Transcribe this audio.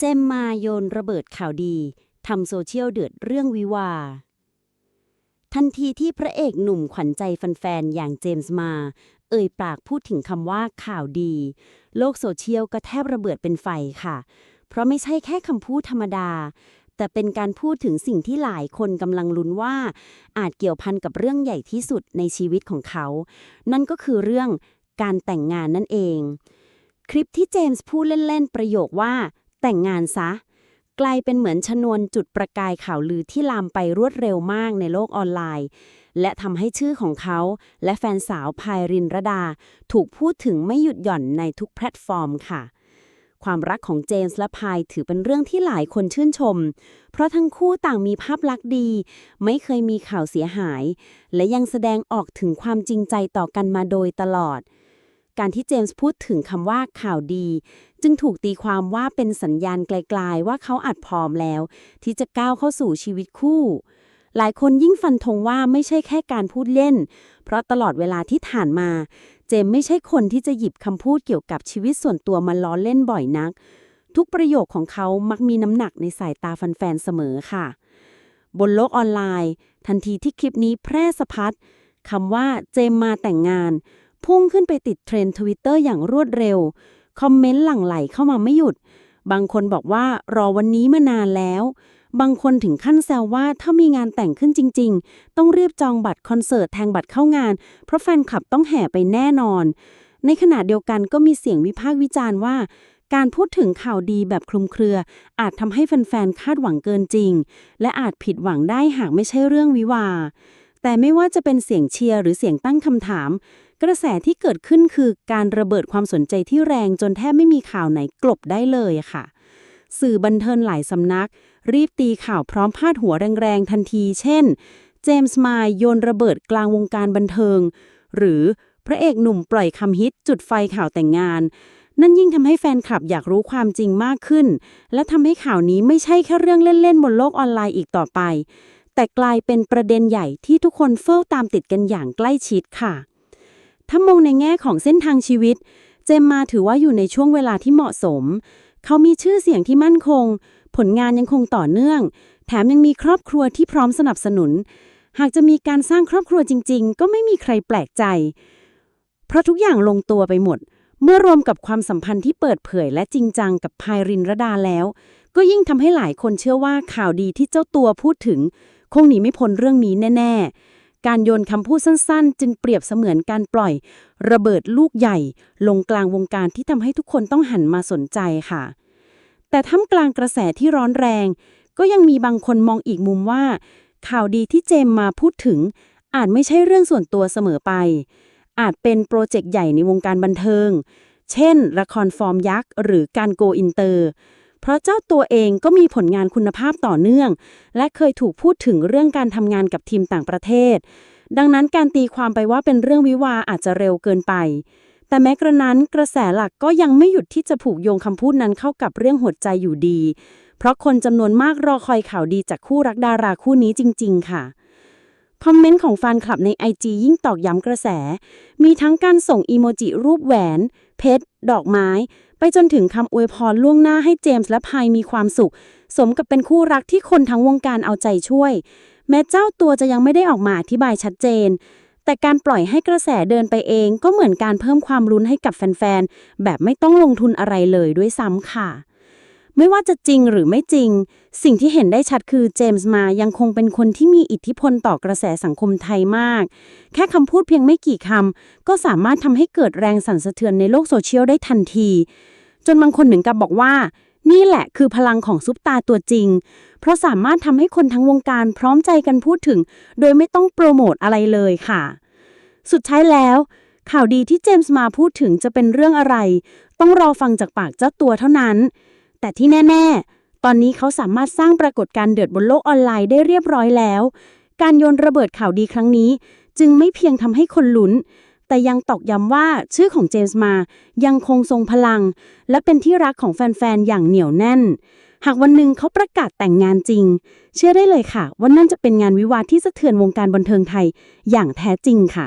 เจมมาโยนระเบิดข่าวดีทำโซเชียลเดือดเรื่องวิวา ทันทีที่พระเอกหนุ่มขวัญใจแฟนๆ อย่างเจมส์มา เอ่ยปากพูดถึงคำว่าข่าวดี โลกโซเชียลก็แทบระเบิดเป็นไฟค่ะ เพราะไม่ใช่แค่คำพูดธรรมดา แต่เป็นการพูดถึงสิ่งที่หลายคนกำลังลุ้นว่า อาจเกี่ยวพันกับเรื่องใหญ่ที่สุดในชีวิตของเขา นั่นก็คือเรื่องการแต่งงานนั่นเอง คลิปที่เจมส์พูดเล่นๆประโยคว่า แต่งงานซะ กลายเป็นเหมือนชนวนจุดประกายข่าวลือที่ลามไปรวดเร็วมากในโลกออนไลน์ และทำให้ชื่อของเขาและแฟนสาวพายรินรดา ถูกพูดถึงไม่หยุดหย่อนในทุกแพลตฟอร์มค่ะความรักของเจมส์และพายถือเป็นเรื่องที่หลายคนชื่นชม เพราะทั้งคู่ต่างมีภาพลักษณ์ดี ไม่เคยมีข่าวเสียหาย และยังแสดงออกถึงความจริงใจต่อกันมาโดยตลอด การที่เจมส์พูดถึงคำว่าข่าวดี จึงถูกตีความว่าเป็นสัญญาณไกลๆ ว่าเขาอาจพร้อมแล้ว ที่จะก้าวเข้าสู่ชีวิตคู่ หลายคนยิ่งฟันธงว่าไม่ใช่แค่การพูดเล่น เพราะตลอดเวลาที่ผ่านมา เจมส์ไม่ใช่คนที่จะหยิบคำพูดเกี่ยวกับชีวิตส่วนตัวมาล้อเล่นบ่อยนัก ทุกประโยคของเขามักมีน้ำหนักในสายตาแฟนๆเสมอค่ะ บนโลกออนไลน์ ทันทีที่คลิปนี้แพร่สะพัดคำว่าเจมมาแต่งงาน พุ่งขึ้นไปติดเทรนด์ทวิตเตอร์อย่างรวดเร็ว คอมเมนต์หลั่งไหลเข้ามาไม่หยุด บางคนบอกว่ารอวันนี้มานานแล้ว บางคนถึงขั้นแซวว่าถ้ามีงานแต่งขึ้นจริง ๆ ต้องรีบจองบัตรคอนเสิร์ตแทงบัตรเข้างาน เพราะแฟนคลับต้องแห่ไปแน่นอน ในขณะเดียวกันก็มีเสียงวิพากษ์วิจารณ์ว่าการพูดถึงข่าวดีแบบคลุมเครือ อาจทำให้แฟนๆ คาดหวังเกินจริง และอาจผิดหวังได้หากไม่ใช่เรื่องวิวา แต่ไม่ว่าจะเป็นเสียงเชียร์หรือเสียงตั้งคำถาม กระแสที่เกิดขึ้นคือการระเบิดความสนใจที่แรงจนแทบไม่มีข่าวไหนกลบได้เลยค่ะ สื่อบันเทิงหลายสำนัก รีบตีข่าวพร้อมพาดหัวแรงๆทันที เช่น เจมส์มายโยนระเบิดกลางวงการบันเทิง หรือพระเอกหนุ่มปล่อยคำฮิตจุดไฟข่าวแต่งงาน นั่นยิ่งทำให้แฟนคลับอยากรู้ความจริงมากขึ้น และทำให้ข่าวนี้ไม่ใช่แค่เรื่องเล่นๆบนโลกออนไลน์อีกต่อไป แต่กลายเป็นประเด็นใหญ่ที่ทุกคนเฝ้าตามติดกันอย่างใกล้ชิดค่ะ ถ้ามองในแง่ของเส้นทางชีวิต เจมมาถือว่าอยู่ในช่วงเวลาที่เหมาะสม เขามีชื่อเสียงที่มั่นคง ผลงานยังคงต่อเนื่อง แถมยังมีครอบครัวที่พร้อมสนับสนุน หากจะมีการสร้างครอบครัวจริง ๆ ก็ไม่มีใครแปลกใจ เพราะทุกอย่างลงตัวไปหมด เมื่อรวมกับความสัมพันธ์ที่เปิดเผยและจริงจังกับพายรินรดาแล้ว ก็ยิ่งทำให้หลายคนเชื่อว่าข่าวดีที่เจ้าตัวพูดถึง คงหนีไม่พ้นเรื่องนี้แน่ ๆ การโยนคำพูดสั้นๆ จึงเปรียบเสมือนการปล่อย ระเบิดลูกใหญ่ ลงกลางวงการที่ทำให้ทุกคนต้องหันมาสนใจค่ะ แต่ท่ามกลางกระแสที่ร้อนแรง ก็ยังมีบางคนมองอีกมุมว่า ข่าวดีที่เจมมาพูดถึง อาจไม่ใช่เรื่องส่วนตัวเสมอไป อาจเป็นโปรเจกต์ใหญ่ในวงการบันเทิง เช่น ละครฟอร์มยักษ์ หรือการโกอินเตอร์ ราะเจ้าตัวเองก็มีผลงานคุณภาพต่อเนื่อง และเคยถูกพูดถึงเรื่องการทำงานกับทีมต่างประเทศ ดังนั้นการตีความไปว่าเป็นเรื่องวิวาอาจจะเร็วเกินไป แต่แม้กระนั้นกระแสหลักก็ยังไม่หยุดที่จะผูกโยงคำพูดนั้นเข้ากับเรื่องหัวใจอยู่ดี เพราะคนจำนวนมากรอคอยข่าวดีจากคู่รักดาราคู่นี้จริง ๆ ค่ะ คอมเมนต์ของแฟนคลับใน IG ยิ่งตอกย้ำกระแส มีทั้งการส่งอีโมจิรูปแหวน เพชร ดอกไม้ ไปจนถึงคำอวยพรล่วงหน้าให้เจมส์และพายมีความสุข สมกับเป็นคู่รักที่คนทั้งวงการเอาใจช่วย แม้เจ้าตัวจะยังไม่ได้ออกมาอธิบายชัดเจน แต่การปล่อยให้กระแสเดินไปเองก็เหมือนการเพิ่มความลุ้นให้กับแฟนๆ แบบไม่ต้องลงทุนอะไรเลยด้วยซ้ำค่ะ ไม่ว่าจะจริงหรือไม่จริง สิ่งที่เห็นได้ชัดคือเจมส์มายังคงเป็นคนที่มีอิทธิพลต่อกระแสสังคมไทยมาก แค่คำพูดเพียงไม่กี่คำก็สามารถทำให้เกิดแรงสั่นสะเทือนในโลกโซเชียลได้ทันที จนบางคนถึงกับบอกว่า นี่แหละคือพลังของซุปตาตัวจริง เพราะสามารถทำให้คนทั้งวงการพร้อมใจกันพูดถึง โดยไม่ต้องโปรโมทอะไรเลยค่ะ สุดท้ายแล้วข่าวดีที่เจมส์มาพูดถึงจะเป็นเรื่องอะไร ต้องรอฟังจากปากเจ้าตัวเท่านั้น แต่ที่แน่ ๆ ตอนนี้เขาสามารถสร้างปรากฏการณ์เดือดบนโลกออนไลน์ได้เรียบร้อยแล้ว การโยนระเบิดข่าวดีครั้งนี้ จึงไม่เพียงทำให้คนลุ้น แต่ยังตอกย้ำว่าชื่อของเจมส์มายังคงทรงพลัง และเป็นที่รักของแฟน ๆ อย่างเหนียวแน่น หากวันหนึ่งเขาประกาศแต่งงานจริง เชื่อได้เลยค่ะว่านั่นจะเป็นงานวิวาที่สะเทือนวงการบันเทิงไทยอย่างแท้จริงค่ะ